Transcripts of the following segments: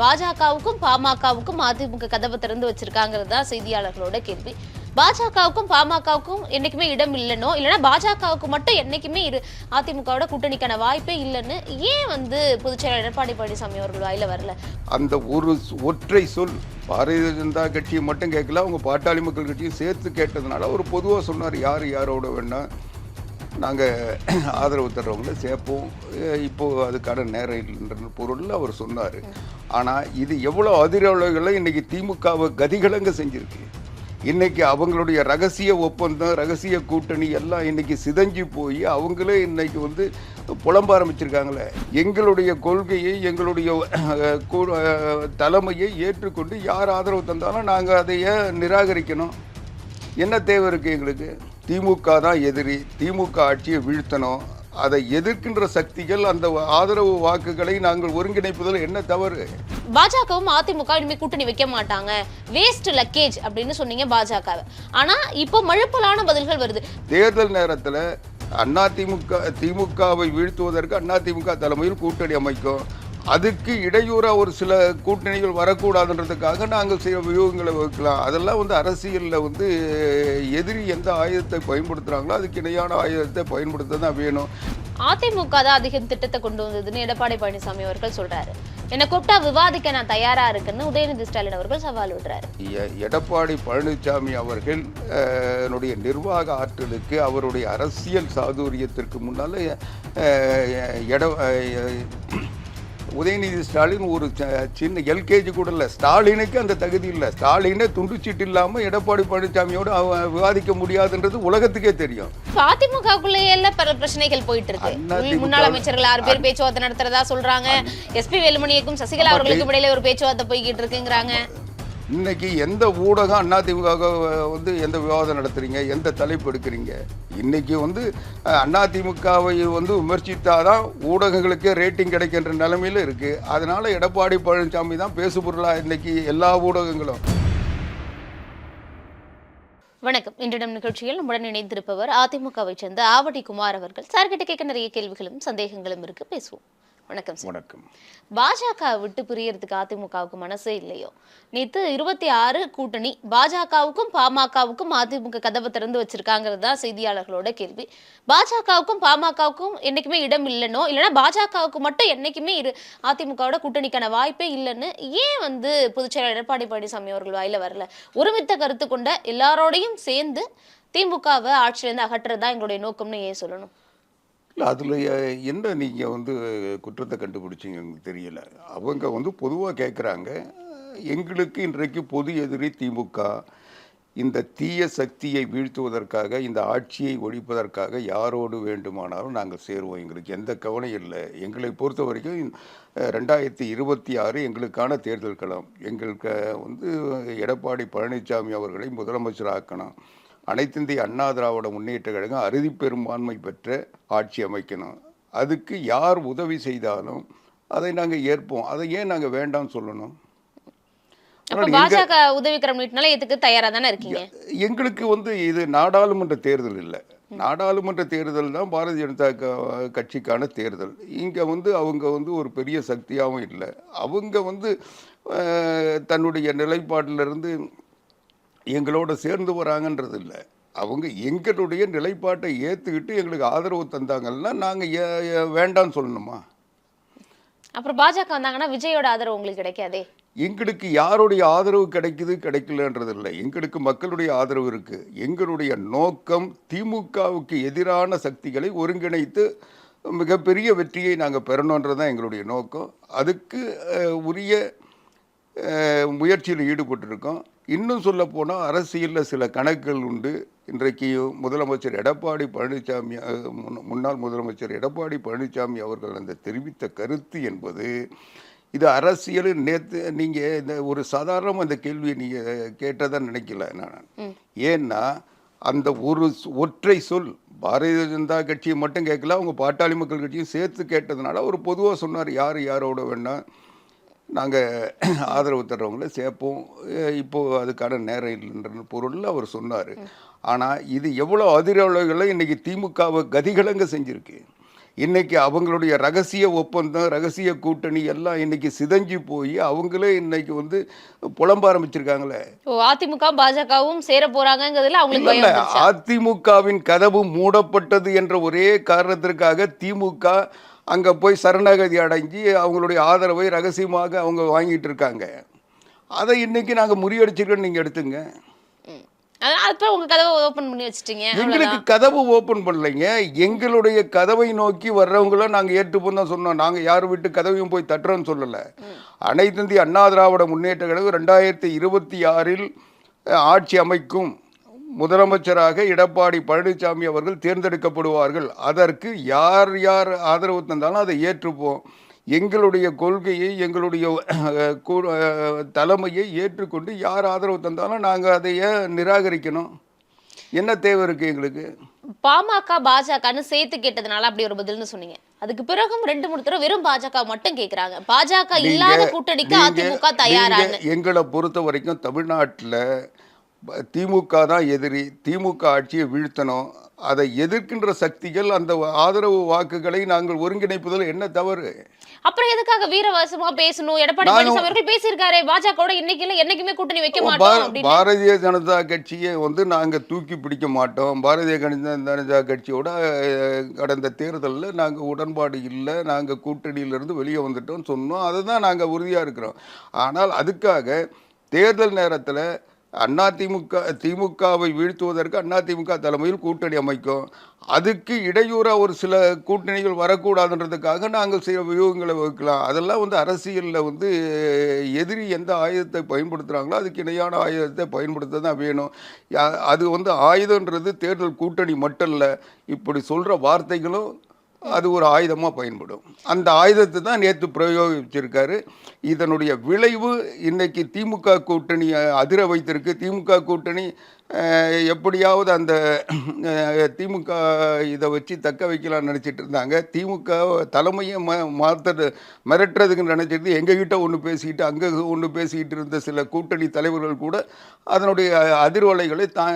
பாஜகவுக்கும் பாமகவுக்கும் அதிமுக கதவை திறந்து வச்சிருக்காங்கிறது தான் செய்தியாளர்களோட கேள்வி. பாஜகவுக்கும் பாமகவுக்கும் என்னைக்குமே இடம் இல்லைனோ இல்லைன்னா பாஜகவுக்கு மட்டும் என்னைக்குமே இரு அதிமுகவோட கூட்டணிக்கான வாய்ப்பே இல்லைன்னு ஏன் வந்து பொதுச்செயலாளர் எடப்பாடி பழனிசாமி அவர்கள் வாயில வரல? அந்த ஒரு ஒற்றை சொல் பாரதிய ஜனதா கட்சியை மட்டும் கேட்கல அவங்க பாட்டாளி மக்கள் கட்சியும் சேர்த்து கேட்டதுனால அவர் பொதுவாக சொன்னார் யார் யாரோட வேணா. நாங்கள் ஆதரவு தர்றவங்கள சேர்ப்போம். இப்போது அதுக்கான நேரம் இல்லைன்ற பொருளில் அவர் சொன்னார். ஆனால் இது எவ்வளோ அதிரவலைகளை இன்றைக்கி திமுகவை கதிகலங்க செஞ்சுருக்கு. இன்றைக்கி அவங்களுடைய ரகசிய ஒப்பந்தம் ரகசிய கூட்டணி எல்லாம் இன்றைக்கி சிதஞ்சு போய் அவங்களே இன்றைக்கி வந்து புலம்ப ஆரம்பிச்சிருக்காங்களே. எங்களுடைய கொள்கையை எங்களுடைய கூ- தலைமையை ஏற்றுக்கொண்டு யார் ஆதரவு தந்தாலும் நாங்கள் அதையே நிராகரிக்கணும். என்ன தேவை இருக்குது எங்களுக்கு? திமுக தான் எதிரி திமுக ஆட்சியை வீழ்த்தணும். அதை எதிர்க்கின்ற சக்திகள் அந்த ஆதரவு வாக்குகளை நாங்கள் ஒருங்கிணைப்பதில் என்ன தவறு? பாஜகவும் அதிமுக இனிமே கூட்டணி வைக்க மாட்டாங்க. வேஸ்ட் லக்கேஜ் அப்படின்னு சொன்னீங்க பாஜக ஆனா இப்போ மழுப்பலான பதில்கள் வருது. தேர்தல் நேரத்தில் அதிமுக திமுகவை வீழ்த்துவதற்கு அதிமுக தலைமையில் கூட்டணி அமைக்கும். அதுக்கு இடையூறா ஒரு சில கூட்டணிகள் வரக்கூடாதுன்றதுக்காக நாங்கள் சில வியூகங்களை வகுக்கலாம் அதெல்லாம் வந்து அரசியலில் வந்து எதிரி எந்த ஆயுதத்தை பயன்படுத்துகிறாங்களோ அதுக்கு இணையான ஆயுதத்தை பயன்படுத்த தான் வேணும். அதிமுக தான் அதிக திட்டத்தை கொண்டு வந்ததுன்னு எடப்பாடி பழனிசாமி அவர்கள் சொல்றாரு. என்ன கூப்பிட்டா விவாதிக்க நான் தயாரா இருக்குன்னு உதயநிதி ஸ்டாலின் அவர்கள் சவால் விடுறாரு. எடப்பாடி பழனிசாமி அவர்கள் நிர்வாக ஆற்றலுக்கு அவருடைய அரசியல் சாதுரியத்திற்கு முன்னால் எட உதயநிதி ஸ்டாலின் ஒரு சின்ன எல்கேஜி கூட இல்லை. ஸ்டாலினுக்கு அந்த தகுதி இல்லை. ஸ்டாலினே துண்டுச்சீட்டு இல்லாமல் எடப்பாடி பழனிசாமியோடு விவாதிக்க முடியாதுன்றது உலகத்துக்கே தெரியும். அதிமுகக்குள்ளேயே பல பிரச்சனைகள் போயிட்டு இருக்கு முன்னாள் அமைச்சர்கள் ஆறு பேர் பேச்சுவார்த்தை நடத்துறதா சொல்றாங்க. எஸ்பி வேலுமணிக்கும் சசிகலா அவர்களுக்கும் இடையில ஒரு பேச்சுவார்த்தை போய்கிட்டு இருக்குங்கிறாங்க. இன்னைக்கு எந்த ஊடகம் அதிமுக வந்து எந்த விவாதம் நடத்துறீங்க? எந்த தலைப்பு எடுக்கிறீங்க? இன்னைக்கு வந்து அதிமுகவை வந்து விமர்சித்தாதான் ஊடகங்களுக்கே ரேட்டிங் கிடைக்கின்ற நிலைமையில் இருக்குது அதனால எடப்பாடி பழனிசாமி தான் பேசுபொருளாக இன்னைக்கு எல்லா ஊடகங்களும். வணக்கம். இன்றிடம் நிகழ்ச்சியில் நம்முடன் இணைந்திருப்பவர் அதிமுகவை சேர்ந்த ஆவடி குமார் அவர்கள். சார்கிட்ட கேட்க நிறைய கேள்விகளும் சந்தேகங்களும் இருக்கு. பேசுவோம். வணக்கம் சார். வணக்கம். பாஜக விட்டு பிரியறதுக்கு அதிமுகவுக்கு மனசே இல்லையோ? நேத்து இருபத்தி ஆறு கூட்டணி பாஜகவுக்கும் பாமகவுக்கும் அதிமுக கதவை திறந்து வச்சிருக்காங்கிறது தான் செய்தியாளர்களோட கேள்வி. பாஜகவுக்கும் பாமகவுக்கும் என்னைக்குமே இடம் இல்லைனோ? இல்லைன்னா பாஜகவுக்கு மட்டும் என்னைக்குமே இரு அதிமுகவோட கூட்டணிக்கான வாய்ப்பே இல்லைன்னு ஏன் வந்து பொதுச்செயலாளர் எடப்பாடி பழனிசாமி அவர்கள் வாயில வரல? ஒருமித்த கருத்து கொண்ட எல்லாரோடையும் சேர்ந்து திமுகவை ஆட்சியிலேருந்து அகற்றுறது தான் எங்களுடைய நோக்கம்னு ஏன் சொல்லணும்? இல்லை அதில் என்ன நீங்கள் வந்து குற்றத்தை கண்டுபிடிச்சிங்க எனக்கு தெரியல. அவங்க வந்து பொதுவாக கேட்குறாங்க எங்களுக்கு இன்றைக்கு பொது எதிரி திமுக இந்த தீய சக்தியை வீழ்த்துவதற்காக இந்த ஆட்சியை ஒழிப்பதற்காக யாரோடு வேண்டுமானாலும் நாங்கள் சேருவோம். எங்களுக்கு எந்த கவனம் இல்லை. எங்களை பொறுத்த வரைக்கும் ரெண்டாயிரத்தி இருபத்தி ஆறு எங்களுக்கான தேர்தல் களம். எங்களுக்கு வந்து எடப்பாடி பழனிசாமி அவர்களை முதலமைச்சர் ஆக்கணும் அனைத்திந்திய அண்ணா திராவிட முன்னேற்ற கழகம் அறுதி பெரும்பான்மை பெற்ற ஆட்சி அமைக்கணும். அதுக்கு யார் உதவி செய்தாலும் அதை நாங்கள் ஏற்போம். அதை ஏன் நாங்கள் வேண்டாம்னு சொல்லணும்? பாஜக தானே இருக்கீங்க? எங்களுக்கு வந்து இது நாடாளுமன்ற தேர்தல் இல்லை. நாடாளுமன்ற தேர்தல் தான் பாரதிய ஜனதா கட்சிக்கான தேர்தல். இங்கே வந்து அவங்க வந்து ஒரு பெரிய சக்தியாகவும் இல்லை. அவங்க வந்து தன்னுடைய நிலைப்பாட்டிலிருந்து எங்களோட சேர்ந்து வராங்கன்றது இல்லை அவங்க எங்களுடைய நிலைப்பாட்டை ஏற்றுக்கிட்டு எங்களுக்கு ஆதரவு தந்தாங்கன்னா நாங்கள் வேண்டாம்னு சொல்லணுமா? அப்புறம் பாஜக வந்தாங்கன்னா விஜயோட ஆதரவு உங்களுக்கு கிடைக்காதே? எங்களுக்கு யாருடைய ஆதரவு கிடைக்குது கிடைக்கலன்றது இல்லை எங்களுக்கு மக்களுடைய ஆதரவு இருக்கு. எங்களுடைய நோக்கம் திமுகவுக்கு எதிரான சக்திகளை ஒருங்கிணைத்து மிகப்பெரிய வெற்றியை நாங்கள் பெறணுன்றது தான் எங்களுடைய நோக்கம். அதுக்கு உரிய முயற்சியில் ஈடுபட்டிருக்கோம். இன்னும் சொல்ல போனால் அரசியலில் சில கணக்குகள் உண்டு. இன்றைக்கு முதலமைச்சர் எடப்பாடி பழனிசாமி முன்னாள் முதலமைச்சர் எடப்பாடி பழனிசாமி அவர்கள் அந்த தெரிவித்த கருத்து என்பது இது அரசியல் நேற்று நீங்கள் இந்த ஒரு சாதாரண அந்த கேள்வியை நீங்கள் கேட்டதா நினைக்கல நான். ஏன்னா அந்த ஒரு ஒற்றை சொல் பாரதிய ஜனதா கட்சியை மட்டும் கேட்கல அவங்க பாட்டாளி மக்கள் கட்சியும் சேர்த்து கேட்டதுனால அவர் பொதுவாக சொன்னார் யார் யாரோட வேணா நாங்கள் ஆதரவு தர்றவங்கள சேர்ப்போம். அஹ் இப்போ அதுக்கான நேரம் இல்லைன்ற பொருளில் அவர் சொன்னார். ஆனால் இது எவ்வளோ அதிரவலைகளை இன்னைக்கு திமுகவை கதிகலங்க செஞ்சிருக்கு. இன்னைக்கு அவங்களுடைய ரகசிய ஒப்பந்தம் ரகசிய கூட்டணி எல்லாம் இன்னைக்கு சிதைஞ்சு போய் அவங்களே இன்னைக்கு வந்து புலம்ப ஆரம்பிச்சிருக்காங்களே. அதிமுக பாஜகவும் சேர போறாங்கங்கிறதுல அவங்களுக்கு இல்ல? அதிமுகவின் கதவு மூடப்பட்டது என்ற ஒரே காரணத்திற்காக திமுக அங்க போய் சரணாகதி அடைஞ்சு அவங்களுடைய ஆதரவை ரகசியமாக அவங்க வாங்கிட்டு இருக்காங்க. அதை இன்னைக்கு நாங்க முறியடிச்சிருக்கோன்னு நீங்க எடுத்துங்க. அப்புறம் கதவை ஓபன் பண்ணி வச்சிட்டீங்க. எங்களுக்கு கதவு ஓபன் பண்ணலைங்க. எங்களுடைய கதவை நோக்கி வர்றவங்கள நாங்க ஏற்றுப்போம் தான் சொன்னோம். நாங்க யார் வீட்டு கதவையும் போய் தட்டுறோம்னு சொல்லல. அனைத்து இந்திய அண்ணா திராவிட முன்னேற்ற கழகம் ரெண்டாயிரத்தி இருபத்தி ஆறில் ஆட்சி அமைக்கும். முதலமைச்சராக எடப்பாடி பழனிசாமி அவர்கள் தேர்ந்தெடுக்கப்படுவார்கள். அதற்கு யார் யார் ஆதரவு தந்தாலும் அதை ஏற்றுப்போம். எங்களுடைய கொள்கையை எங்களுடைய தலைமையை ஏற்றுக்கொண்டு யார் ஆதரவு தந்தாலும் நாங்கள் அதை ஏன் நிராகரிக்கணும். என்ன தேவை இருக்குது எங்களுக்கு? பாமக பாஜகன்னு சேர்த்து கேட்டதுனால அப்படி ஒரு பதில்னு சொன்னீங்க. அதுக்கு பிறகும் ரெண்டு மூணு தடவை வெறும் பாஜக மட்டும் கேக்குறாங்க. பாஜக இல்லாத கூட்டணிக்கு அதிமுக தயாரான்னு நீங்க எங்களை பொறுத்த வரைக்கும் தமிழ்நாட்டில் திமுக தான் எதிரி திமுக ஆட்சியை வீழ்த்தணும். அதை எதிர்க்கின்ற சக்திகள் அந்த ஆதரவு வாக்குகளை நாங்கள் ஒருங்கிணைப்பதில் என்ன தவறு? அப்புறம் எதுக்காக வீரவாசமா பேசணும்? எடப்பாடி பழனிசாமி அவர்கள் பேசியிருக்காரு பாஜகவோட இன்னைக்கு இல்ல என்னைக்குமே கூட்டணி வைக்க மாட்டோம் பாரதிய ஜனதா கட்சியை வந்து நாங்கள் தூக்கி பிடிக்க மாட்டோம். பாரதிய ஜன- ஜனதா கட்சியோட கடந்த தேர்தலில் நாங்கள் உடன்பாடு இல்லை நாங்கள் கூட்டணியிலிருந்து வெளியே வந்துட்டோம் சொன்னோம். அதை தான் நாங்கள் உறுதியாக இருக்கிறோம். ஆனால் அதுக்காக தேர்தல் நேரத்தில் அதிமுக திமுகவை வீழ்த்துவதற்கு அதிமுக தலைமையில் கூட்டணி அமைக்கும். அதுக்கு இடையூறாக ஒரு சில கூட்டணிகள் வரக்கூடாதுன்றதுக்காக நாங்கள் சில வியூகங்களை வகுக்கலாம். அதெல்லாம் வந்து அரசியலில் வந்து எதிரி எந்த ஆயுதத்தை பயன்படுத்துகிறாங்களோ அதுக்கு இணையான ஆயுதத்தை பயன்படுத்த தான் வேணும். யா- அது வந்து ஆயுதன்றது தேர்தல் கூட்டணி மட்டும் இல்லை. இப்படி சொல்கிற வார்த்தைகளும் அது ஒரு ஆயுதமாக பயன்படும். அந்த ஆயுதத்தை தான் நேற்று பிரயோகிச்சிருக்காரு. இதனுடைய விளைவு இன்றைக்கி திமுக கூட்டணி அதிர வைத்திருக்கு. திமுக கூட்டணி எப்படியாவது அந்த திமுக இதை வச்சு தக்க வைக்கலாம்னு நினச்சிட்டு இருந்தாங்க. திமுக தலைமையை ம மாற்ற மிரட்டுறதுக்கு நினச்சிட்டு எங்ககிட்ட ஒன்று பேசிக்கிட்டு அங்கே ஒன்று பேசிக்கிட்டு இருந்த சில கூட்டணி தலைவர்கள் கூட அதனுடைய அதிர்வலைகளை தா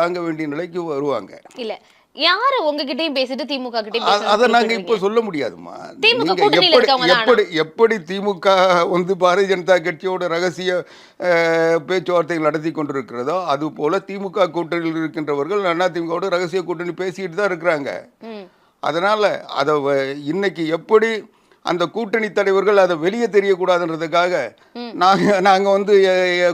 தாங்க வேண்டிய நிலைக்கு வருவாங்க. இல்லை யாரு உங்ககிட்டயும் பேசிட்டு திமுக கிட்டயும் அதை நாங்க? இப்ப சொல்ல முடியாதுமா திமுக எப்படி எப்படி எப்படி திமுக வந்து பாரதிய ஜனதா கட்சியோட ரகசிய பேச்சுவார்த்தைகள் நடத்தி கொண்டிருக்கிறதோ அது போல திமுக கூட்டணியில் இருக்கின்றவர்கள் அண்ணா திமுகவோட ரகசிய கூட்டணி பேசிக்கிட்டு தான் இருக்கிறாங்க. அதனால அதை இன்னைக்கு எப்படி அந்த கூட்டணி தலைவர்கள் அதை வெளியே தெரியக்கூடாதுன்றதுக்காக நாங்க நாங்க வந்து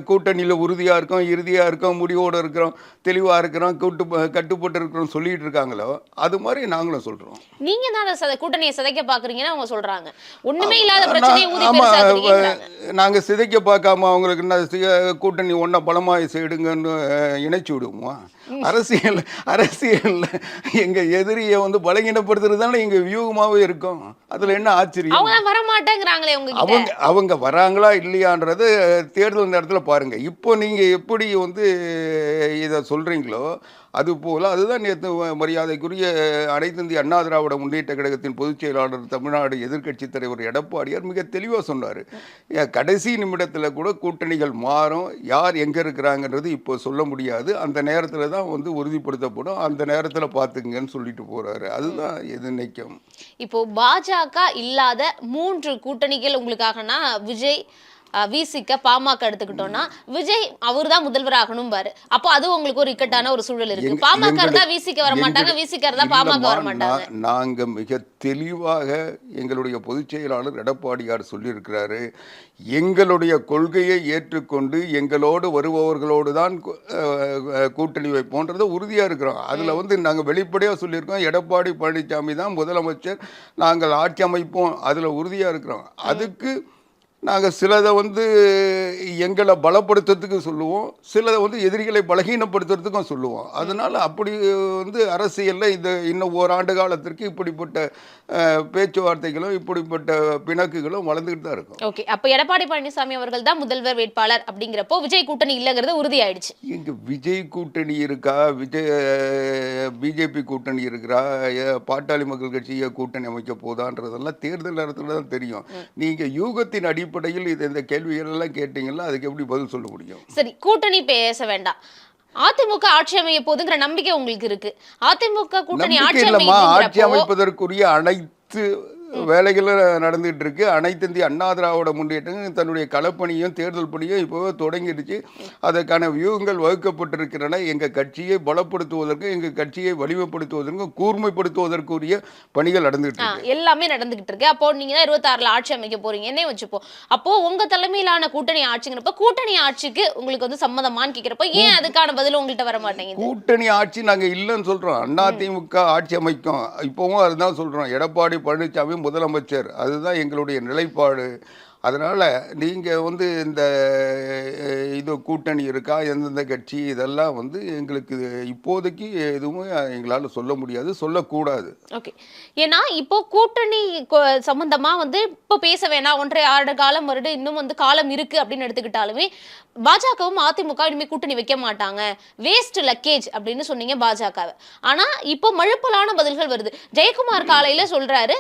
கூட்டணியில உறுதியா இருக்கோம் இறுதியா இருக்கோம் முடிவோட இருக்கிறோம் தெளிவா இருக்கிறோம் கூட்டு கட்டுப்பட்டு இருக்கிறோம் சொல்லிட்டு இருக்காங்களோ அது மாதிரி நாங்களும் சொல்றோம். நீங்க தான் சத- கூட்டணியை சிதைக்க பாக்குறீங்கன்னு அவங்க சொல்றாங்க. ஒண்ணுமே இல்லாத பிரச்சனையை ஊதி ஆமா பெருசாக்குறீங்கன்றாங்க நாங்க சிதைக்க பார்க்காம அவங்களுக்கு என்ன கூட்டணி ஒன்றா பலமாக செய்டுங்கன்னு இணைச்சு விடுவோமா? அரசியல் அரசியல்ல எங்க எதிரியை வந்து பலகீனப்படுத்துறது தானே எங்க வியூகமாவே இருக்கும். அதுல என்ன ஆச்சரியம்? அவங்க வர மாட்டேங்கிறாங்களே அவங்க அவங்க வராங்களா இல்லையான்றது தேர்தல் நேரத்தில் பாருங்க. இப்போ நீங்க எப்படி வந்து இதை சொல்றீங்களோ அதுபோல் அதுதான் நேற்று மரியாதைக்குரிய அனைத்து இந்திய அண்ணா திராவிட முன்னேற்ற கழகத்தின் பொதுச் செயலாளர் தமிழ்நாடு எதிர்க்கட்சி தலைவர் எடப்பாடியார் மிக தெளிவாக சொன்னார். கடைசி நிமிடத்தில் கூட கூட்டணிகள் மாறும் யார் எங்கே இருக்கிறாங்கன்றது இப்போ சொல்ல முடியாது. அந்த நேரத்தில் தான் வந்து உறுதிப்படுத்தப்படும். அந்த நேரத்தில் பார்த்துங்கன்னு சொல்லிட்டு போகிறாரு அதுதான் எது நிற்கும் இப்போ பாஜக இல்லாத மூன்று கூட்டணிகள் உங்களுக்காகனா? விஜய் அஹ், விசிக பாமக எடுத்துக்கிட்டோம்னா விஜய் அவர் தான் முதல்வர் ஆகணும் பாரு அப்போ அது உங்களுக்கு ஒரு இக்கட்டான ஒரு சூழல் இருக்கு. பாமக இருந்தா விசிக வர மாட்டாங்க எங்கட- விசிக இருந்தா பாமக வர மாட்டாங்க. நாங்க மிக தெளிவாக எங்களுடைய பொதுச் செயலாளர் எடப்பாடியார் சொல்லியிருக்கிறாரு. எங்களுடைய கொள்கையை ஏற்றுக்கொண்டு எங்களோடு வருபவர்களோடு தான் கூட்டணி வைப்போன்றது உறுதியா இருக்கிறோம். அதுல வந்து நாங்க வெளிப்படையா சொல்லியிருக்கோம் எடப்பாடி பழனிசாமி தான் முதலமைச்சர் நாங்கள் ஆட்சி அமைப்போம் அதுல உறுதியா இருக்கிறோம். அதுக்கு நாங்கள் சிலதை வந்து எங்களை பலப்படுத்துறதுக்கு சொல்லுவோம். சிலதை வந்து எதிரிகளை பலகீனப்படுத்துறதுக்கும் சொல்லுவோம். அதனால அப்படி வந்து அரசியலில் இந்த இன்னும் ஓராண்டு காலத்திற்கு இப்படிப்பட்ட பேச்சுவார்த்தைகளும் இப்படிப்பட்ட பிணக்குகளும் வளர்ந்துக்கிட்டு தான் இருக்கும். ஓகே. அப்ப எடப்பாடி பழனிசாமி அவர்கள் தான் முதல்வர் வேட்பாளர் அப்படிங்கிறப்போ விஜய் கூட்டணி இல்லைங்கிறது உறுதியாயிடுச்சு. இங்க விஜய் கூட்டணி இருக்கா? விஜய் பிஜேபி கூட்டணி இருக்கிறா? பாட்டாளி மக்கள் கட்சியை கூட்டணி அமைக்க போதான்றதெல்லாம் தேர்தல் நேரத்தில் தான் தெரியும். நீங்க யூகத்தின் அடிப்படையில் இது இந்த கேள்விகள் எல்லாம் கேட்டீங்கன்னா அதுக்கு எப்படி பதில் சொல்ல முடியும்? சரி கூட்டணி பேச வேண்டாம். அதிமுக ஆட்சி அமைய போதுங்கிற நம்பிக்கை உங்களுக்கு இருக்கு. அதிமுக கூட்டணி ஆட்சி இல்லம்மா. ஆட்சி அமைப்பதற்குரிய அனைத்து வேலைகள் நடந்துகிட்டு இருக்கு அனைத்து இந்திய அண்ணா திராவிட முன்னேற்றம் தன்னுடைய களப்பணியும் தேர்தல் பணியும் இப்போ தொடங்கிடுச்சு. அதற்கான வியூகங்கள் வகுக்கப்பட்டிருக்கின்றன. எங்கள் கட்சியை பலப்படுத்துவதற்கு எங்கள் கட்சியை வலிமைப்படுத்துவதற்கும் கூர்மைப்படுத்துவதற்குரிய பணிகள் நடந்துகிட்டு இருக்கு எல்லாமே நடந்துகிட்டு இருக்கு அப்போ நீங்க தான் இருபத்தாறுல ஆட்சி அமைக்க போறீங்க. என்ன வச்சுப்போம் அப்போ உங்க தலைமையிலான கூட்டணி ஆட்சிங்கிறப்ப கூட்டணி ஆட்சிக்கு உங்களுக்கு வந்து சம்மதமான்னு கேக்குறப்ப ஏன் அதுக்கான பதில் உங்கள்கிட்ட வர மாட்டேங்குது? கூட்டணி ஆட்சி நாங்க இல்லைன்னு சொல்றோம். அதிமுக ஆட்சி அமைக்கும். இப்பவும் அதுதான் சொல்றோம். எடப்பாடி பழனிசாமி முதலமைச்சர். அதுதான் எங்களுடைய நிலைப்பாடு. அதனால் நீங்கள் வந்து இந்த இது கூட்டணி இருக்கா எந்தெந்த கட்சி இதெல்லாம் வந்து எங்களுக்கு இப்போதைக்கு எதுவும் எங்களால் சொல்ல முடியாது சொல்லக்கூடாது. ஓகே. ஏன்னா இப்போ கூட்டணி சம்பந்தமாக வந்து இப்போ பேச வேணாம் ஒன்றரை ஆறு காலம் வருடு இன்னும் வந்து காலம் இருக்குது அப்படின்னு எடுத்துக்கிட்டாலுமே பாஜகவும் அதிமுக இனிமேல் கூட்டணி வைக்க மாட்டாங்க. வேஸ்ட் லக்கேஜ் அப்படின்னு சொன்னீங்க பாஜகவை. ஆனா இப்போ மழுப்பலான பதில்கள் வருது. ஜெயக்குமார் காலையில சொல்றாரு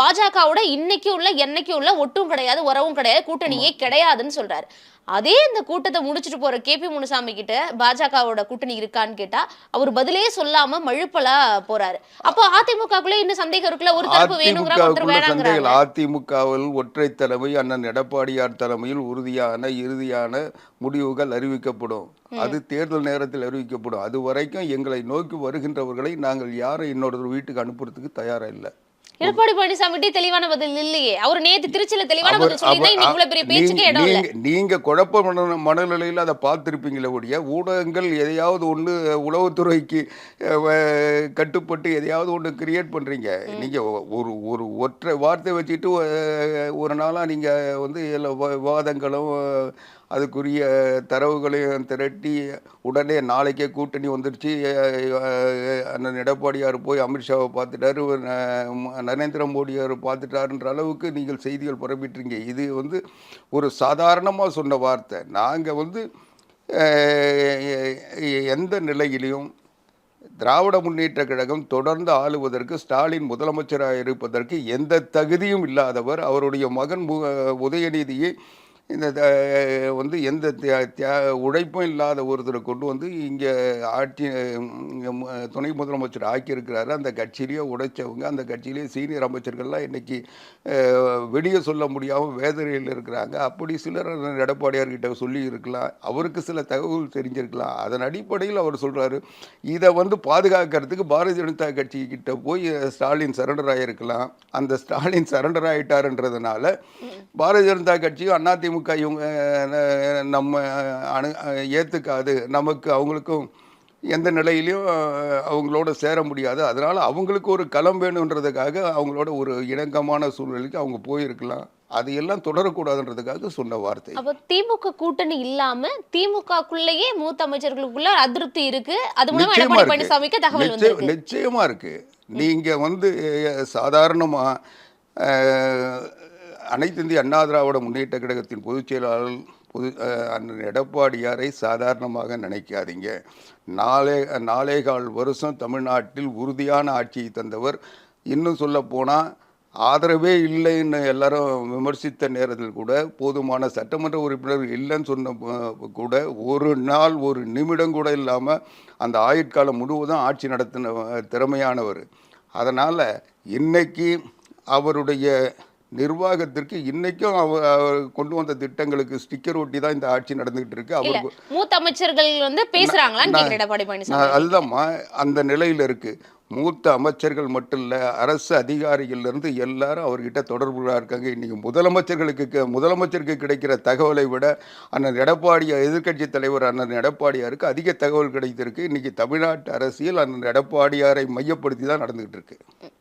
பாஜகவோட இன்னைக்கு உள்ள என்னைக்கு உள்ள ஒட்டும் கிடையாது உறவும் கிடையாது கூட்டணியே கிடையாதுன்னு சொல்றாரு. அதே இந்த கூட்டத்தை முடிச்சுட்டு போற கேபி முனுசாமி கிட்ட பாஜகவோட கூட்டணி இருக்கான்னு கேட்டா அவர் பதிலே சொல்லாம மழுப்பலா போறாரு. அப்போ அதிமுகக்குள்ள இன்னும் சந்தேகம் இருக்குல்ல? ஒரு தரப்பு வேணுங்கிற அதிமுகவில் ஒற்றை தலைமை அண்ணன் எடப்பாடியார் தலைமையில் உறுதியான இறுதியான முடிவுகள் அறிவிக்கப்படும். அது தேர்தல் நேரத்தில் அறிவிக்கப்படும். அது வரைக்கும் எங்களை நோக்கி வருகின்றவர்களை நாங்கள் யாரும் இன்னொரு வீட்டுக்கு அனுப்புறதுக்கு தயாரா இல்லை. எடப்பாடி பழனிசாமி கிட்டே தெளிவான பதில் இல்லையே. அவர் நேத்து திருச்சியில தெளிவான பதில் இன்னைக்கு இவ்வளவு பெரிய பேச்சுக்கே இடம் இல்ல. நீங்க- குழப்ப மன மனநிலையில் அதை பார்த்துருப்பீங்களே ஒழிய ஊடகங்கள் எதையாவது ஒன்று உளவுத்துறைக்கு கட்டுப்பட்டு எதையாவது ஒன்று கிரியேட் பண்றீங்க. நீங்க ஒரு ஒரு ஒற்றை வார்த்தை வச்சுட்டு ஒரு நாளா நீங்க வந்து எல்லா வாதங்களும் அதுக்குரிய தரவுகளையும் திரட்டி உடனே நாளைக்கே கூட்டணி வந்துடுச்சு அண்ணன் எடப்பாடியார் போய் அமித்ஷாவை பார்த்துட்டாரு. நரேந்திர மோடியார் பார்த்துட்டாருன்ற அளவுக்கு நீங்கள் செய்திகள் பரப்பிட்டுறீங்க இது வந்து ஒரு சாதாரணமாக சொன்ன வார்த்தை. நாங்கள் வந்து எந்த நிலையிலையும் திராவிட முன்னேற்ற கழகம் தொடர்ந்து ஆளுவதற்கு ஸ்டாலின் முதலமைச்சராக இருப்பதற்கு எந்த தகுதியும் இல்லாதவர் அவருடைய மகன் மு- உதயநிதியை இந்த வந்து எந்த தியா- உழைப்பும் இல்லாத ஒருத்தரை கொண்டு வந்து இங்கே ஆட்சி துணை முதலமைச்சர் ஆக்கியிருக்கிறாரு. அந்த கட்சியிலேயே உடைச்சவங்க அந்த கட்சியிலேயே சீனியர் அமைச்சர்கள்லாம் இன்னைக்கு அஹ், வெளியே சொல்ல முடியாமல் வேதனையில் இருக்கிறாங்க. அப்படி சிலர் எடப்பாடியார்கிட்ட சொல்லி இருக்கலாம் அவருக்கு சில தகவல் தெரிஞ்சிருக்கலாம். அதன் அடிப்படையில் அவர் சொல்றாரு இதை வந்து பாதுகாக்கிறதுக்கு பாரதிய ஜனதா கட்சி கிட்ட போய் ஸ்டாலின் சரண்டர் ஆகியிருக்கலாம் அந்த ஸ்டாலின் சரண்டர் ஆகிட்டாருன்றதுனால பாரதிய ஜனதா கட்சியும் அதிமுக இவங்க அஹ், நம்ம அணு ஏற்றுக்காது நமக்கு அவங்களுக்கும் எந்த நிலையிலையும் அவங்களோட சேர முடியாது. அதனால அவங்களுக்கு ஒரு களம் வேணுன்றதுக்காக அவங்களோட ஒரு இணக்கமான சூழ்நிலைக்கு அவங்க போயிருக்கலாம். அது எல்லாம் தொடரக்கூடாதுன்றதுக்காக சொன்ன வார்த்தை. அப்ப திமுக கூட்டணி இல்லாம திமுகக்குள்ளேயே மூத்த அமைச்சர்களுக்குள்ள அதிருப்தி இருக்கு. அது மூலமா எடப்பாடி. பழனிசாமிக்கு தகவல் வந்திருக்கு. நிச்சயமா இருக்கு. நீங்க வந்து சாதாரணமா அனைத்து இந்திய அண்ணா திராவிட முன்னேற்ற கழகத்தின் பொதுச் செயலாளர் பொது அண்ணன் எடப்பாடியாரை சாதாரணமாக நினைக்காதீங்க. நாலே நாலே கால் வருஷம் தமிழ்நாட்டில் உறுதியான ஆட்சியை தந்தவர். இன்னும் சொல்ல ஆதரவே இல்லைன்னு எல்லாரும் விமர்சித்த நேரத்தில் கூட போதுமான சட்டமன்ற உறுப்பினர் இல்லைன்னு சொன்ன கூட ஒரு நாள் ஒரு நிமிடம் கூட இல்லாமல் அந்த ஆயுட்காலம் முழுவதும் ஆட்சி நடத்தின திறமையானவர். அதனால் இன்னைக்கு அவருடைய நிர்வாகத்திற்கு இன்னைக்கும் அவர் கொண்டு வந்த திட்டங்களுக்கு ஸ்டிக்கர் ஒட்டி தான் இந்த ஆட்சி நடந்துகிட்டு இருக்கு. அவர் மூத்த அமைச்சர்கள் வந்து நான் அதுதான்மா அந்த நிலையில் இருக்கு. மூத்த அமைச்சர்கள் மட்டும் இல்லை அரசு அதிகாரிகள்ல இருந்து எல்லாரும் அவர்கிட்ட தொடர்புல இருக்காங்க. இன்னைக்கு முதலமைச்சர்களுக்கு முதலமைச்சருக்கு கிடைக்கிற தகவலை விட அண்ணன் எடப்பாடி எதிர்க்கட்சி தலைவர் அண்ணன் எடப்பாடியாருக்கு அதிக தகவல் கிடைத்திருக்கு. இன்னைக்கு தமிழ்நாட்டு அரசியல் அண்ணன் எடப்பாடியாரை மையப்படுத்தி தான் நடந்துகிட்டு இருக்கு. அஹ்,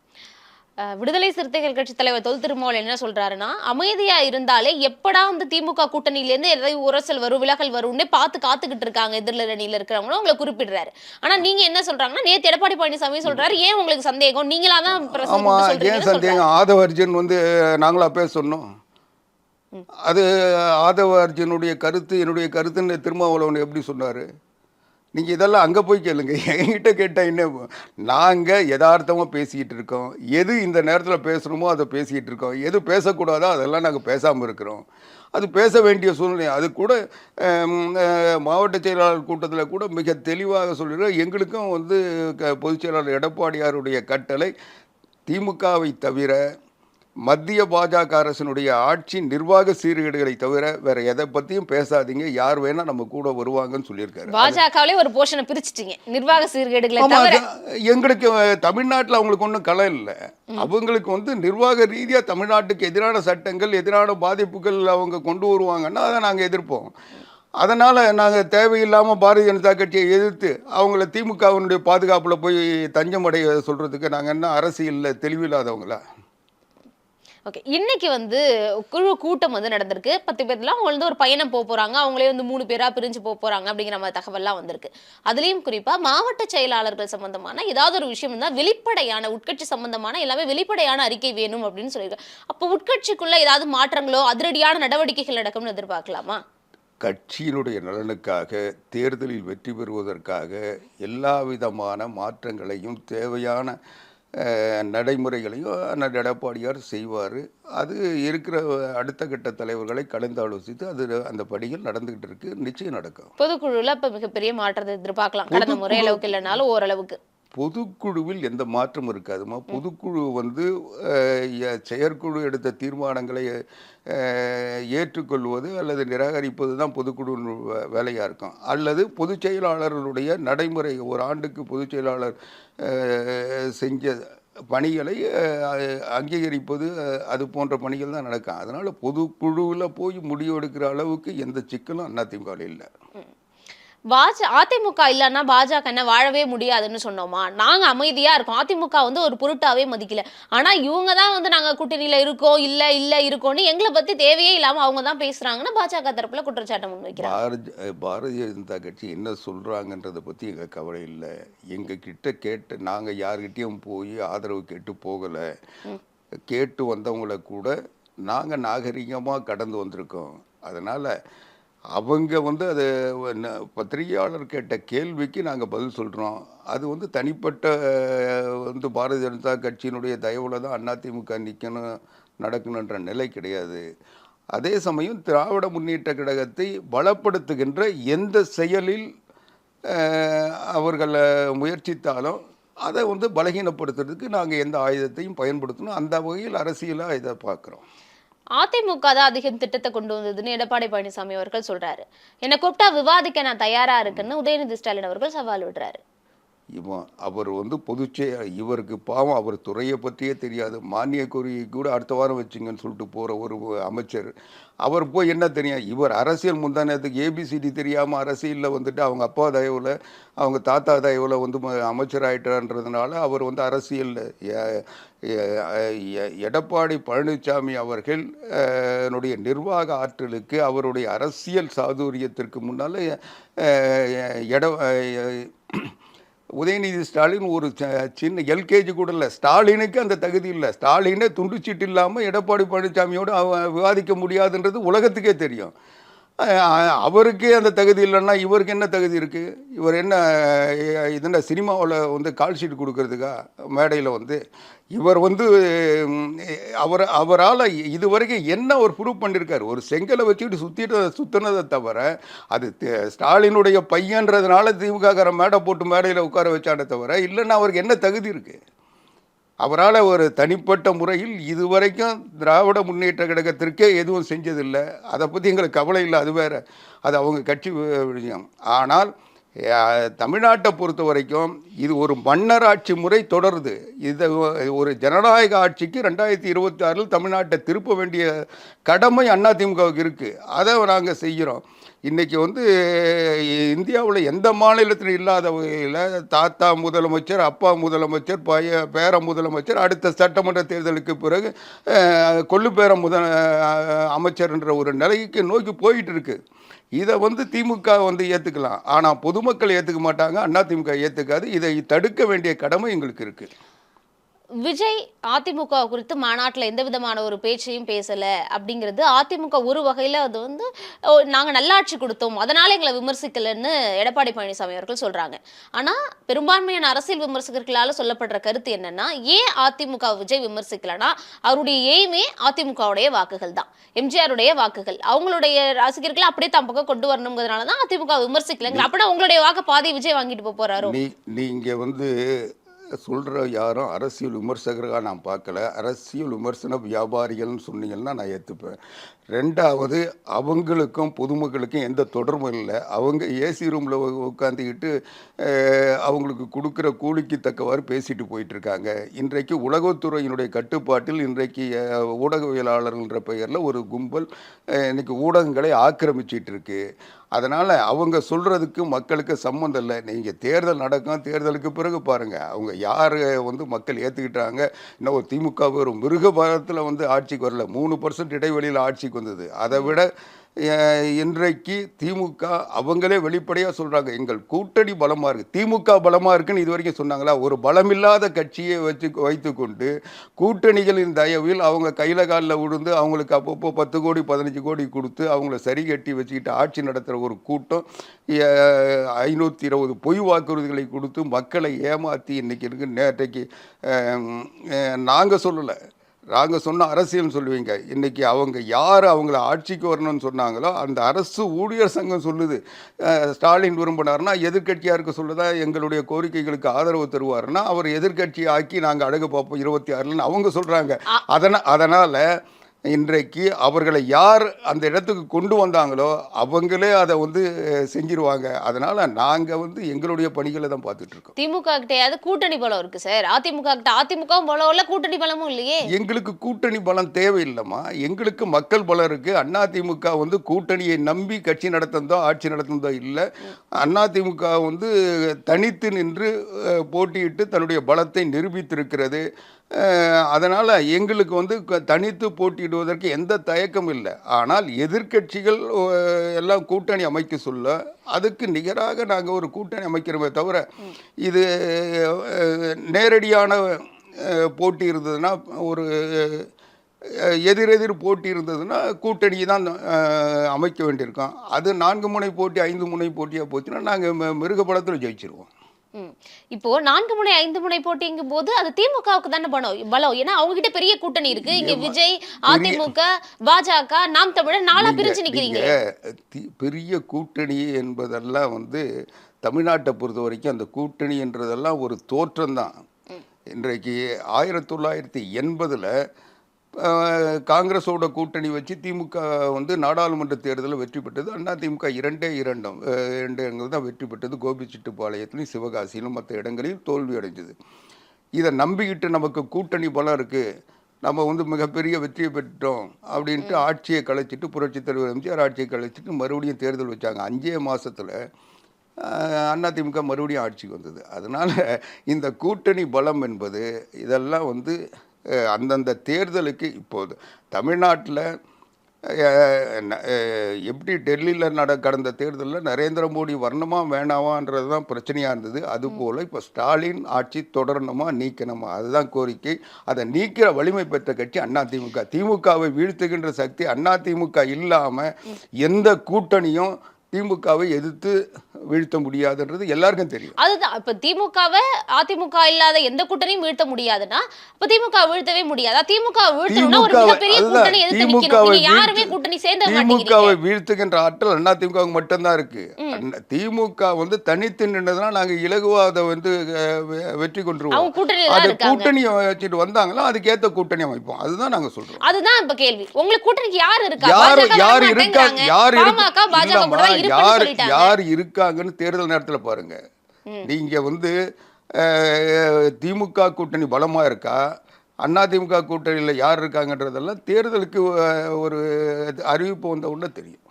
விடுதலை சிறுத்தைகள் கட்சி தலைவர் தொல் திருமாவளவன் என்ன சொல்றாருன்னா அமைதியா இருந்தாலே எப்படா வந்து திமுக கூட்டணியில இருந்து ஏதாவது உரசல் வரும் விலகல் வரும்னே பார்த்து காத்துக்கிட்டு இருக்காங்க எதிரில் இருக்கிறவங்களும் உங்களை குறிப்பிடுறாரு. ஆனா நீங்க என்ன சொல்றாங்கன்னா நேத்து எடப்பாடி பழனிசாமி சொல்றாரு ஏன் உங்களுக்கு சந்தேகம்? நீங்களா தான் ஆமா ஏன். சந்தேகம்? ஆதவ அர்ஜுன் வந்து நாங்களா பேச சொன்னோம். அது ஆதவ அர்ஜுனுடைய கருத்து என்னுடைய கருத்துன்னு திருமாவளவன் எப்படி சொன்னாரு? நீங்கள் இதெல்லாம் அங்கே போய் கேளுங்க. என்கிட்ட கேட்டால் என்ன? நாங்கள் யதார்த்தமாக பேசிக்கிட்டு இருக்கோம். எது இந்த நேரத்தில் பேசணுமோ அதை பேசிக்கிட்டு இருக்கோம். எது பேசக்கூடாதோ அதெல்லாம் நாங்கள் பேசாமல் இருக்கிறோம். அது பேச வேண்டிய சூழ்நிலை. அது கூட மாவட்ட செயலாளர் கூட்டத்தில் கூட மிக தெளிவாக சொல்லிடுறோம் எங்களுக்கும் வந்து க- பொதுச் செயலாளர் எடப்பாடியாருடைய கட்டளை திமுகவை தவிர மத்திய பாஜக அரசினுடைய ஆட்சி நிர்வாக சீர்கேடுகளை தவிர வேற எதை பத்தியும் பேசாதீங்க. யார் வேணா நம்ம கூட வருவாங்கன்னு சொல்லியிருக்காரு. பாஜகவிலே ஒரு போர்ஷனை பிரிச்சிட்டீங்க. நிர்வாக சீர்கேடுகளை தவிர எங்களுக்கு தமிழ்நாட்டுல அவங்களுக்கு ஒன்றும் களை இல்லை. அவங்களுக்கு வந்து நிர்வாக ரீதியா தமிழ்நாட்டுக்கு எதிரான சட்டங்கள் எதிரான பாதிப்புகள் அவங்க கொண்டு வருவாங்கன்னா அதை நாங்க எதிர்ப்போம். அதனால நாங்க தேவையில்லாம பாரதிய ஜனதா கட்சியை எதிர்த்து அவங்கள திமுகவினுடைய பாதுகாப்புல போய் தஞ்சம் அடைய சொல்றதுக்கு நாங்க என்ன அரசியல்ல தெளிவில்லாதவங்களா? ஓகே இன்னைக்கு வந்து குழு கூட்டம் வந்து நடந்திருக்கு. பத்து பேர்லாம் அவங்க வந்து ஒரு பயணம் போக போறாங்க. அவங்களே வந்து மூணு பேரா பிரிஞ்சு போக போறாங்க அப்படிங்கிற மாதிரி தகவல்லாம் வந்திருக்கு. அதுலயும் குறிப்பா மாவட்ட செயலாளர்கள் சம்பந்தமான ஏதாவது ஒரு விஷயம் இருந்தால் வெளிப்படையான உட்கட்சி சம்பந்தமான எல்லாமே வெளிப்படையான அறிக்கை வேணும் அப்படின்னு சொல்லியிருக்காங்க. அப்போ உட்கட்சிக்குள்ள ஏதாவது மாற்றங்களோ அதிரடியான நடவடிக்கைகள் நடக்கும்னு எதிர்பார்க்கலாமா? கட்சியினுடைய நலனுக்காக தேர்தலில் வெற்றி பெறுவதற்காக எல்லா விதமான மாற்றங்களையும் தேவையான நடைமுறைகளையும் அண்ணன் எடப்பாடியார் செய்வார். அது இருக்கிற அடுத்த கட்ட தலைவர்களை கலந்து ஆலோசித்து அது அந்த படிகள் நடந்துகிட்டு இருக்கு. நிச்சயம் நடக்கும். பொதுக்குழுல இப்ப மிகப்பெரிய மாற்றத்தை எதிர்பார்க்கலாம். கடந்த முறை அளவுக்கு இல்லைனாலும் ஓரளவுக்கு. பொதுக்குழுவில் எந்த மாற்றமும் இருக்காதுமா பொதுக்குழு வந்து செயற்குழு எடுத்த தீர்மானங்களை ஏற்றுக்கொள்வது அல்லது நிராகரிப்பது தான் பொதுக்குழு வேலையாக இருக்கும். அல்லது பொதுச் செயலாளர்களுடைய நடைமுறை ஒரு ஆண்டுக்கு பொதுச் செயலாளர் செஞ்ச பணிகளை அங்கீகரிப்பது அது போன்ற பணிகள் தான் நடக்கும். அதனால் பொதுக்குழுவில் போய் முடிவெடுக்கிற அளவுக்கு எந்த சிக்கலும் அதிமுகவில் இல்லை. பாஜ அதிமுக இல்லைன்னா பாஜக என்ன வாழவே முடியாதுன்னு சொன்னோமா? நாங்க அமைதியா இருக்கோம். அதிமுக வந்து ஒரு பொருட்டாவே மதிக்கல. ஆனா இவங்க தான் வந்து நாங்க கூட்டணியில இருக்கோம் இல்ல இல்ல இருக்கோம்னு எங்களை பத்தி தேவையே இல்லாம அவங்க தான் பேசுறாங்கன்னு பாஜக தரப்புல குற்றச்சாட்டு முன்வைக்கிறாங்க. பாரதி பாரதிய ஜனதா கட்சி என்ன சொல்கிறாங்கன்றதை பற்றி எங்கள் கவலை இல்லை. எங்கள் கிட்ட கேட்டு நாங்கள் யார்கிட்டயும் போய் ஆதரவு கேட்டு போகலை. கேட்டு வந்தவங்கள கூட நாங்கள் நாகரிகமாக கடந்து வந்திருக்கோம். அதனால் அவங்க வந்து அது ந- பத்திரிகையாளர் கேட்ட கேள்விக்கு நாங்கள் பதில் சொல்கிறோம் அது வந்து தனிப்பட்ட வந்து பாரதிய ஜனதா கட்சியினுடைய தயவுல தான் அதிமுக நிற்கணும் நடக்கணுன்ற நிலை கிடையாது. அதே சமயம் திராவிட முன்னேற்ற கழகத்தை பலப்படுத்துகின்ற எந்த செயலில் அவர்களை முயற்சித்தாலும் அதை வந்து பலகீனப்படுத்துறதுக்கு நாங்கள் எந்த ஆயுதத்தையும் பயன்படுத்தணும். அந்த வகையில் அரசியலாக இதை பார்க்குறோம். அதிமுக தான் அதிகம் திட்டத்தை கொண்டு வந்ததுன்னு எடப்பாடி பழனிசாமி அவர்கள் சொல்றாரு. என்னை கூப்பிட்டா விவாதிக்க நான் தயாரா இருக்குன்னு உதயநிதி ஸ்டாலின் அவர்கள் சவால் விடுறாரு. இவன் அவர் வந்து பொதுச்சே இவருக்கு பாவம் அவர் துறையை பற்றியே தெரியாது. மானிய கோரிக்கை கூட அடுத்த வாரம் வச்சுங்கன்னு சொல்லிட்டு போகிற ஒரு அமைச்சர். அவர் போய் என்ன தெரியும்? இவர் அரசியல் முந்தானத்துக்கு ஏபிசிடி தெரியாமல் அரசியலில் வந்துட்டு அவங்க அப்பா தயவில் அவங்க தாத்தா தயவில் வந்து ம- அமைச்சர் ஆயிட்டான்றதுனால அவர் வந்து அரசியலில் எடப்பாடி பழனிசாமி அவர்கள் என்னுடைய நிர்வாக ஆற்றலுக்கு அவருடைய அரசியல் சாதுரியத்திற்கு முன்னால் எட உதயநிதி ஸ்டாலின் ஒரு ச- சின்ன எல்கேஜி கூட இல்லை. ஸ்டாலினுக்கு அந்த தகுதி இல்லை. ஸ்டாலினே துண்டுச்சீட்டு இல்லாமல் எடப்பாடி பழனிசாமியோடு அவ- விவாதிக்க முடியாதுன்றது உலகத்துக்கே தெரியும். அவருக்கே அந்த தகுதி இல்லைன்னா இவருக்கு என்ன தகுதி இருக்குது இவர் என்ன அஹ், இது என்ன சினிமாவில் வந்து கால் ஷீட் கொடுக்கறதுக்கா? மேடையில் வந்து இவர் வந்து அவர் அவரால் இதுவரைக்கும் என்ன ஒரு ப்ரூவ் பண்ணியிருக்காரு ஒரு செங்கலை வச்சுக்கிட்டு சுற்றிட்டு சுற்றினதை தவிர அது ஸ்டாலினுடைய பையன்றதுனால திமுக மேடை போட்டு மேடையில் உட்கார வச்சானே தவிர இல்லைன்னா அவருக்கு என்ன தகுதி இருக்குது அவரால் ஒரு தனிப்பட்ட முறையில் இதுவரைக்கும் திராவிட முன்னேற்ற கழகத்திற்கே எதுவும் செஞ்சதில்லை. அதை பற்றி எங்களுக்கு கவலை இல்லை. அது வேறு. அது அவங்க கட்சி விஷயம் ஆனால் தமிழ்நாட்டை பொறுத்த வரைக்கும் இது ஒரு மன்னராட்சி முறை தொடருது. இது ஒரு ஜனநாயக ஆட்சிக்கு ரெண்டாயிரத்தி இருபத்தி ஆறில் தமிழ்நாட்டை திருப்ப வேண்டிய கடமை அதிமுகவுக்கு இருக்குது அதை நாங்கள் செய்கிறோம். இன்றைக்கி வந்து இந்தியாவில் எந்த மாநிலத்திலும் இல்லாத வகையில் தாத்தா முதலமைச்சர் அப்பா முதலமைச்சர் பைய பேர முதலமைச்சர் அடுத்த சட்டமன்ற தேர்தலுக்கு பிறகு கொள்ளுப்பேர முத அமைச்சர்ன்ற ஒரு நிலைக்கு நோக்கி போயிட்டு இருக்குது இதை வந்து திமுக வந்து ஏற்றுக்கலாம் ஆனால் பொதுமக்கள் ஏற்றுக்க மாட்டாங்க அண்ணா திமுக ஏற்றுக்காது இதை தடுக்க வேண்டிய கடமை எங்களுக்கு இருக்குது விஜய் அதிமுக குறித்து மாநாட்டில் எந்த விதமான ஒரு பேச்சையும் பேசலை அப்படிங்கிறது அதிமுக ஒரு வகையில் அது வந்து நாங்கள் நல்லாட்சி கொடுத்தோம். அதனால எங்களை விமர்சிக்கலைன்னு எடப்பாடி பழனிசாமி அவர்கள் சொல்றாங்க. ஆனா பெரும்பான்மையான அரசியல் விமர்சகர்களால சொல்லப்படுற கருத்து என்னென்னா ஏன் அதிமுக விஜய் விமர்சிக்கலனா அவருடைய எய்மே அதிமுகவுடைய வாக்குகள் தான். எம்ஜிஆருடைய வாக்குகள். அவங்களுடைய ரசிகர்களை அப்படியே தம் பக்கம் கொண்டு வரணுங்கிறதுனால தான் அதிமுக விமர்சிக்கலைங்க அப்படின்னா உங்களுடைய வாக்கு பாதி விஜய் வாங்கிட்டு போப் நீங்கள் வந்து சொல்கிற யாரும் அரசியல் விமர்சகராக நான் பார்க்கல. அரசியல் விமர்சன வியாபாரிகள்னு சொன்னீங்கன்னா நான் ஏற்றுப்பேன் ரெண்டாவது அவங்களுக்கும் பொதுமக்களுக்கும் எந்த தொடர்பும் இல்லை. அவங்க ஏசி ரூமில் உட்காந்துக்கிட்டு அவங்களுக்கு கொடுக்குற கூலிக்கு தக்கவாறு பேசிட்டு போயிட்டுருக்காங்க. இன்றைக்கு உலகத்துறையினுடைய கட்டுப்பாட்டில் இன்றைக்கு ஊடகவியலாளர்கள்ன்ற பெயரில் ஒரு கும்பல் இன்றைக்கி ஊடகங்களை ஆக்கிரமிச்சிட்டு இருக்கு அதனால் அவங்க சொல்கிறதுக்கு மக்களுக்கு சம்மந்தம் இல்லை. நீங்கள் தேர்தல் நடக்கும் தேர்தலுக்கு பிறகு பாருங்கள் அவங்க யார் வந்து மக்கள் ஏற்றுக்கிட்டாங்க இன்னும் ஒரு திமுக ஒரு மிருகபலத்தில் வந்து ஆட்சிக்கு வரல. மூணு பர்சன்ட் இடைவெளியில் ஆட்சிக்கு வந்தது. அதை விட இன்றைக்கு திமுக அவங்களே வெளிப்படையாக சொல்கிறாங்க எங்கள் கூட்டணி பலமாக இருக்குது திமுக பலமாக இருக்குன்னு இது வரைக்கும் சொன்னாங்களா? ஒரு பலமில்லாத கட்சியை வச்சு வைத்துக்கொண்டு கூட்டணிகளின் தயவில் அவங்க கையில் காலில் விழுந்து அவங்களுக்கு அப்பப்போ பத்து கோடி பதினஞ்சு கோடி கொடுத்து அவங்கள சரி கட்டி வச்சுக்கிட்டு ஆட்சி நடத்துகிற ஒரு கூட்டம் ஐநூற்றி இருபது பொய் வாக்குறுதிகளை கொடுத்து மக்களை ஏமாற்றி இன்றைக்கி இருக்கு. நேற்றைக்கு நாங்கள் சொல்லலை. நாங்கள் சொன்ன அரசியல்னு சொல்லுவீங்க. இன்னைக்கு அவங்க யார் அவங்கள ஆட்சிக்கு வரணும்னு சொன்னாங்களோ அந்த அரசு ஊழியர் சங்கம் சொல்லுது. ஸ்டாலின் விரும்பினார்னா எதிர்க்கட்சியாக இருக்க சொல்லுதா எங்களுடைய கோரிக்கைகளுக்கு ஆதரவு தருவாருன்னா அவர் எதிர்க்கட்சி ஆக்கி நாங்கள் அழகு பார்ப்போம். இருபத்தி ஆறுலன்னு அவங்க சொல்கிறாங்க அதனால் அதனால் இன்றைக்கு அவர்களை யார் அந்த இடத்துக்கு கொண்டு வந்தாங்களோ அவங்களே அதை வந்து செஞ்சிருவாங்க. அதனால் நாங்கள் வந்து எங்களுடைய பணிகளை தான் பார்த்துட்டு இருக்கோம். திமுக கிட்டயாவது கூட்டணி பலம் இருக்கு சார். அதிமுக கிட்ட அதிமுகவும் பலம் இல்ல கூட்டணி பலமும் இல்லையே. எங்களுக்கு கூட்டணி பலம் தேவையில்லைம்மா. எங்களுக்கு மக்கள் பலம் இருக்கு. அதிமுக வந்து கூட்டணியை நம்பி கட்சி நடத்துனதோ ஆட்சி நடத்துனதோ இல்லை. அதிமுக வந்து தனித்து நின்று போட்டியிட்டு தன்னுடைய பலத்தை நிரூபித்திருக்கிறது. அதனால் எங்களுக்கு வந்து க- தனித்து போட்டியிடுவதற்கு எந்த தயக்கமும் இல்லை. ஆனால் எதிர்க்கட்சிகள் எல்லாம் கூட்டணி அமைக்க சொல்ல அதுக்கு நிகராக நாங்கள் ஒரு கூட்டணி அமைக்கிறோமே தவிர இது நேரடியான போட்டி இருந்ததுன்னா ஒரு எதிரெதிர் போட்டி இருந்ததுன்னா கூட்டணி தான் அமைக்க வேண்டியிருக்கோம். அது நான்கு முனை போட்டி ஐந்து முனை போட்டியாக போச்சுன்னா நாங்கள் மிருகப்படத்தில் ஜெயிச்சிருவோம். இப்போ நான்கு முனை ஐந்து முனை போட்டிங்கும் போது அது திமுகவுக்கு தானே பலம் பலம். ஏன்னா அவங்க கிட்ட பெரிய கூட்டணி இருக்கு. இங்க விஜய் அதிமுக பாஜக நாம் தமிழர் நாலா பிரிஞ்சு நிக்கிறீங்க பெரிய கூட்டணி என்பதெல்லாம் வந்து தமிழ்நாட்டை பொறுத்த வரைக்கும் அந்த கூட்டணி என்றதெல்லாம் ஒரு தோற்றம்தான். இன்றைக்கு ஆயிரத்தி தொள்ளாயிரத்தி எண்பதில் காங்கிரஸோட கூட்டணி வச்சு திமுக வந்து நாடாளுமன்ற தேர்தலில் வெற்றி பெற்றது. அண்ணா திமுக இரண்டே இரண்டும். இரண்டு இடங்கள் தான் வெற்றி பெற்றது. கோபிச்செட்டிப்பாளையத்திலும் சிவகாசியிலும் மற்ற இடங்களில் தோல்வி அடைஞ்சது. இதை நம்பிக்கிட்டு நமக்கு கூட்டணி பலம் இருக்குது நம்ம வந்து மிகப்பெரிய வெற்றியை பெற்றோம் அப்படின்ட்டு ஆட்சியை கலைச்சிட்டு புரட்சித் தலைவர் எம்ஜிஆர் ஆட்சியை கலைச்சிட்டு மறுபடியும் தேர்தல் வச்சாங்க. அஞ்சே மாசத்துல அஹ், அதிமுக மறுபடியும் ஆட்சிக்கு வந்தது. அதனால் இந்த கூட்டணி பலம் என்பது இதெல்லாம் வந்து அந்தந்த தேர்தலுக்கு இப்போது தமிழ்நாட்டில் எப்படி டெல்லியில் நட கடந்த தேர்தலில் நரேந்திர மோடி வரணுமா வேணாமான்றது தான் பிரச்சனையாக இருந்தது. அதுபோல் இப்போ ஸ்டாலின் ஆட்சி தொடரணுமா நீக்கணுமா அதுதான் கோரிக்கை. அதை நீக்கிற வலிமை பெற்ற கட்சி அதிமுக திமுகவை வீழ்த்துகின்ற சக்தி அதிமுக இல்லாமல் எந்த கூட்டணியும் திமுகவை எதிர்த்து வீழ்த்த முடியாதுன்றது எல்லாருக்கும் தெரியும். அதுதான். இப்ப திமுகவை அதிமுக இல்லாத எந்த கூட்டணியும் வீழ்த்த முடியாதுன்னா அப்ப திமுக வீழ்த்தவே முடியாதா. திமுக வீழ்த்தணும்னா ஒரு மிகப்பெரிய கூட்டணி எதிர்த்து நிக்கணும். யாருமே கூட்டணி சேர்ந்த திமுகவை வீழ்த்துகின்ற ஆற்றல் அதிமுக மட்டும்தான் இருக்கு. அண்ணா- திமுக வந்து தனித்து நின்றதுனா நாங்க இலகுவா அதை வந்து வெற்றி கொண்டுருவோம். அது இருக்காங்க. கூட்டணி வச்சுட்டு வந்தாங்களா அதுக்கேத்த கூட்டணி அமைப்போம். அதுதான் நாங்க சொல்றோம். அதுதான் இப்ப கேள்வி. உங்களுக்கு கூட்டணிக்கு யார் இருக்கா? யார் யார் இருக்கா. யார் பாமக பாஜக யார் யார் இருக்காங்கன்னு தேர்தல் நேரத்துல பாருங்க. நீங்க வந்து திமுக கூட்டணி பலமா இருக்கா? அண்ணா திமுக கூட்டணியில் யார் இருக்காங்கன்றதெல்லாம் தேர்தலுக்கு ஒரு அறிவிப்பு வந்த உடனே தெரியும்.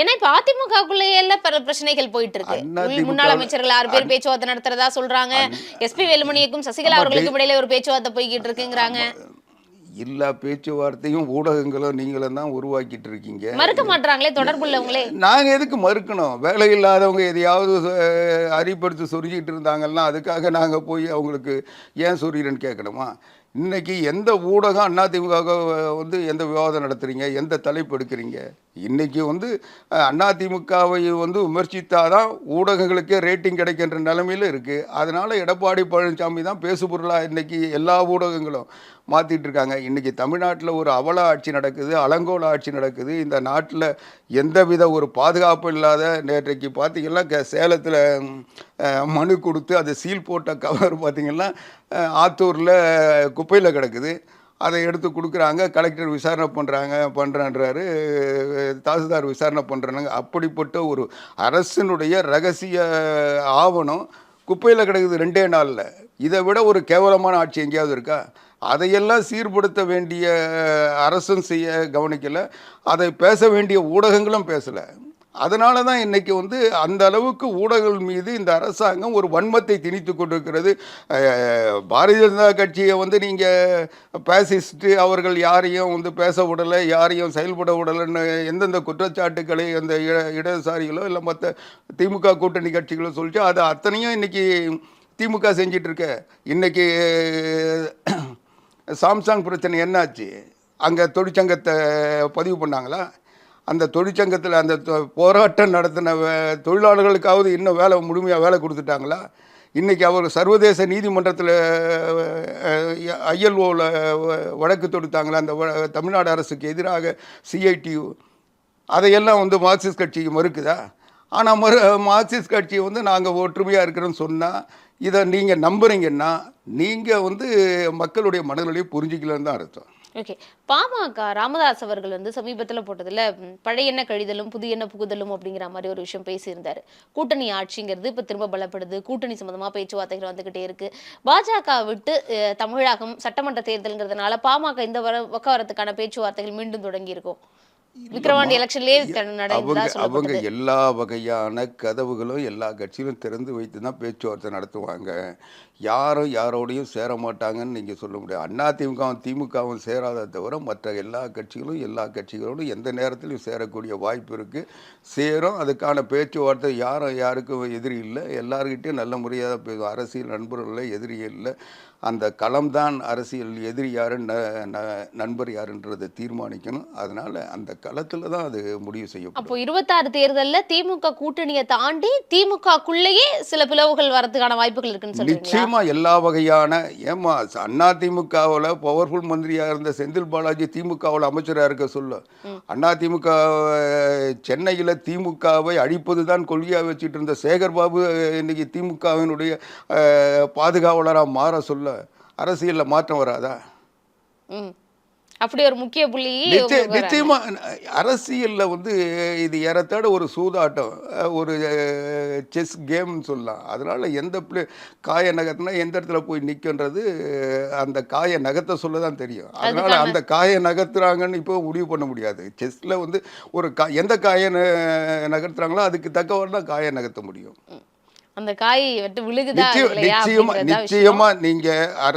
ஏன்னா இப்ப அதிமுகக்குள்ளேயே பல பிரச்சனைகள் போயிட்டு இருக்கு முன்னாள் அமைச்சர்கள் ஆறு பேர் பேச்சுவார்த்தை நடத்துறதா சொல்றாங்க. எஸ்பி வேலுமணிக்கும் சசிகலா அவர்களுக்கும் இடையில ஒரு பேச்சுவார்த்தை போய்கிட்டு இருக்குங்கிறாங்க. எல்லா பேச்சுவார்த்தையும் ஊடகங்களும் நீங்களும் தான் உருவாக்கிட்டு இருக்கீங்க. மறுக்க மாட்றாங்களே தொடர்புள்ளவங்களே நாங்கள் எதுக்கு மறுக்கணும்? வேலை இல்லாதவங்க எதையாவது அறிப்படுத்தி சொரிஞ்சிட்டு இருந்தாங்கன்னா அதுக்காக நாங்கள் போய் அவங்களுக்கு ஏன் சொரியறேன்னு கேட்கணுமா? இன்னைக்கு எந்த ஊடகம் அதிமுக வந்து எந்த விவாதம் நடத்துறீங்க? எந்த தலைப்பு எடுக்கிறீங்க? இன்னைக்கு வந்து அதிமுகவை வந்து விமர்சித்தாதான் ஊடகங்களுக்கே ரேட்டிங் கிடைக்கின்ற நிலைமையில இருக்கு. அதனால எடப்பாடி பழனிசாமி தான் பேசுபொருளா இன்னைக்கு எல்லா ஊடகங்களும். மாற்றிட்டு இருக்காங்க இன்றைக்கி தமிழ்நாட்டில் ஒரு அவல ஆட்சி நடக்குது அலங்கோல ஆட்சி நடக்குது. இந்த நாட்டில் எந்தவித ஒரு பாதுகாப்பு இல்லாத நேற்றைக்கு பார்த்திங்கன்னா க- சேலத்தில் மனு கொடுத்து அதை சீல் போட்ட கவர் பார்த்திங்கன்னா ஆத்தூரில் குப்பையில் கிடக்குது. அதை எடுத்து கொடுக்குறாங்க கலெக்டர் விசாரணை பண்ணுறாங்க பண்ணுறன்றாரு தாசில்தார் விசாரணை பண்ணுறாங்க அப்படிப்பட்ட ஒரு அரசினுடைய ரகசிய ஆவணம் குப்பையில் கிடக்குது ரெண்டே நாளில். இதை விட ஒரு கேவலமான ஆட்சி எங்கேயாவது இருக்கா? அதையெல்லாம் சீர்படுத்த வேண்டிய அரசும் செய்ய கவனிக்கலை. அதை பேச வேண்டிய ஊடகங்களும் பேசலை. அதனால தான் இன்றைக்கி வந்து அந்த அளவுக்கு ஊடகங்கள் மீது இந்த அரசாங்கம் ஒரு வன்மத்தை திணித்து கொண்டிருக்கிறது. பாரதிய ஜனதா கட்சியை வந்து நீங்கள் பேசிஸ்ட்டு அவர்கள் யாரையும் வந்து பேச விடலை யாரையும் செயல்பட விடலைன்னு எந்தெந்த குற்றச்சாட்டுக்களை அந்த இட- இடதுசாரிகளோ இல்லை மற்ற திமுக கூட்டணி கட்சிகளோ சொல்லிச்சு அது அத்தனையும் இன்றைக்கி திமுக செஞ்சிட்ருக்க இன்றைக்கி சாம்சங் பிரச்சனை என்னாச்சு? அங்கே தொழிற்சங்கத்தை பதிவு பண்ணாங்களா? அந்த தொழிற்சங்கத்தில் அந்த தொ- போராட்டம் நடத்தின வே- தொழிலாளர்களுக்காவது இன்னும் வேலை முழுமையாக வேலை கொடுத்துட்டாங்களா? இன்றைக்கி அவர் சர்வதேச நீதிமன்றத்தில் ஐஎல்ஓவில் வழக்கு தொடுத்தாங்களா? அந்த வ- தமிழ்நாடு அரசுக்கு எதிராக சிஐடியு அதையெல்லாம் வந்து மார்க்சிஸ்ட் கட்சிக்கு மறுக்குதா? ஆனால் மறு மார்க்சிஸ்ட் கட்சி வந்து நாங்கள் ஒற்றுமையாக இருக்கிறோன்னு சொன்னால் இதை நீங்கள் நம்புறீங்கன்னா நீங்கள் வந்து மக்களுடைய மனநிலையை புரிஞ்சிக்கலன்னு தான் அர்த்தம். ஓகே பாமக ராமதாஸ் அவர்கள் வந்து சமீபத்தில் போட்டதில் ம், பழைய கழிதலும் புதிய புகுதலும் அப்படிங்கிற மாதிரி ஒரு விஷயம் பேசியிருந்தாரு. கூட்டணி ஆட்சிங்கிறது இப்போ திரும்ப பலப்படுது. கூட்டணி சம்மந்தமாக பேச்சுவார்த்தைகள் வந்துக்கிட்டே இருக்கு. பாஜக விட்டு தமிழகம் சட்டமன்ற தேர்தலுங்கிறதுனால பாமக இந்த வர பக்கம் பேச்சுவார்த்தைகள் மீண்டும் தொடங்கி இருக்கும் விக்கிரவாண்டி எலெக்ஷன்லயே அவங்க அவங்க எல்லா வகையான கதவுகளும் எல்லா கட்சியிலும் திறந்து வைத்து தான் பேச்சுவார்த்தை நடத்துவாங்க. யாரும் யாரோடையும் சேர மாட்டாங்கன்னு நீங்கள் சொல்ல முடியாது. அதிமுகவும் திமுகவும் சேராத தவிர மற்ற எல்லா கட்சிகளும் எல்லா கட்சிகளோடும் எந்த நேரத்திலும் சேரக்கூடிய வாய்ப்பு இருக்குது சேரும் அதுக்கான பேச்சுவார்த்தை யாரும் யாருக்கும் எதிரி இல்லை. எல்லாருக்கிட்டையும் நல்ல முறையாக தான் பேசும் அரசியல் நண்பர்கள் இல்லை எதிரி இல்லை. அந்த களம்தான் அரசியல் எதிரி யாரு நண்பர் யாருன்றதை தீர்மானிக்கணும். அதனால் அந்த களத்தில் தான் அது முடிவு செய்யப்படும். அப்போ இருபத்தாறு தேர்தல்ல திமுக கூட்டணியை தாண்டி திமுகக்குள்ளேயே சில பிளவுகள் வரதுக்கான வாய்ப்புகள் இருக்குன்னு நிச்சயமா எல்லா வகையான ஏமா அண்ணா திமுகவில் பவர்ஃபுல் மந்திரியா இருந்த செந்தில் பாலாஜி திமுகவில் அமைச்சராக இருக்க சொல்ல. அண்ணா திமுக சென்னையில் திமுகவை அழிப்பது தான் கொள்கையாக வச்சுட்டு இருந்த சேகர் பாபு இன்னைக்கு திமுகவினுடைய பாதுகாவலராக மாற சொல்ல. அரசியலில் மாற்றம் வராதா? ம். அப்படி ஒரு முக்கிய புள்ளி. நிச்சயமா அரசியலில் வந்து இது ஏறத்தாழ ஒரு சூதாட்டம். ஒரு செஸ் கேம்னு சொல்லலாம். அதனால எந்த பிளே காய நகர்த்தினா எந்த இடத்துல போய் நிற்கின்றது அந்த காய நகர்த்த சொல்ல தான் தெரியும். அதனால அந்த காயை நகர்த்துறாங்கன்னு இப்போ முடிவு பண்ண முடியாது. செஸ்ல வந்து ஒரு கா எந்த காயை நகர்த்துறாங்களோ அதுக்கு தக்கவாறு தான் காயை நகர்த்த முடியும். அந்த காய் விட்டு விழுகுதா நிச்சயம் நிச்சயமா நீங்க அர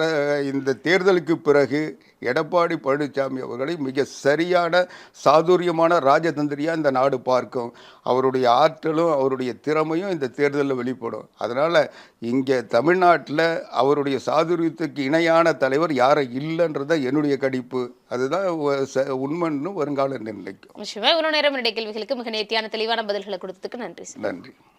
இந்த தேர்தலுக்கு பிறகு எடப்பாடி பழனிசாமி அவர்களை மிக சரியான சாதுரியமான ராஜதந்திரியா இந்த நாடு பார்க்கும். அவருடைய ஆற்றலும் அவருடைய திறமையும் இந்த தேர்தலில் வெளிப்படும். அதனால இங்கே தமிழ்நாட்டில் அவருடைய சாதுரியத்துக்கு இணையான தலைவர் யாரும் இல்லைன்றத என்னுடைய கணிப்பு. அதுதான் உண்மைன்னு வருங்காலம் நிர்ணயிக்கும். இவ்வளவு நேரம் என்னுடைய கேள்விகளுக்கு மிக நேர்த்தியான தெளிவான பதில்களை கொடுத்ததுக்கு நன்றி நன்றி.